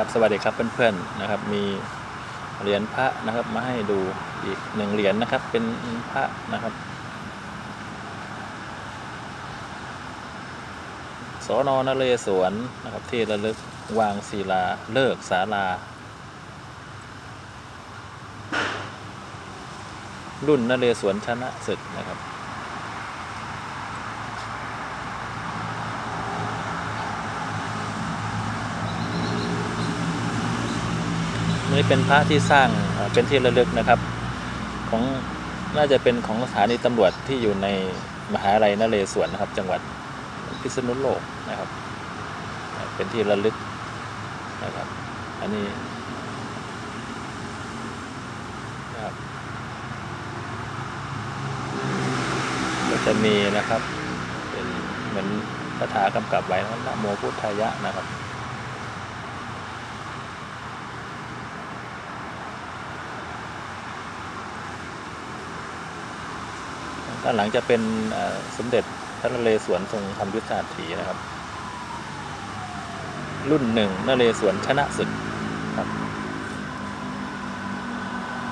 ครับสวัสดีครับเพื่อนๆนะครับ มีเหรียญพระนะครับมาให้ดูอีกหนึ่งเหรียญนะครับ เป็นพระนะครับสอนอนเรศวรนะครับ ที่ระลึกวางศิลาเลิกศาลา รุ่นนเรศวรชนะศึกนะครับ นี่เป็นพระที่สร้างเป็นที่ระลึกนะครับ ของน่าจะเป็นของสถานีตำรวจที่อยู่ในมหาลัยนเรศวรนะครับ จังหวัดพิษณุโลกนะครับ เป็นที่ระลึกนะครับ อันนี้นะครับก็จะมีนะครับ เป็นเหมือนคาถากำกับไว้นะโมพุทธายะนะครับ ด้านหลังจะเป็นสมเด็จพระนเรศวรทรงทำยุทธาถีนะครับ รุ่นหนึ่งนเรศวรชนะศึกครับ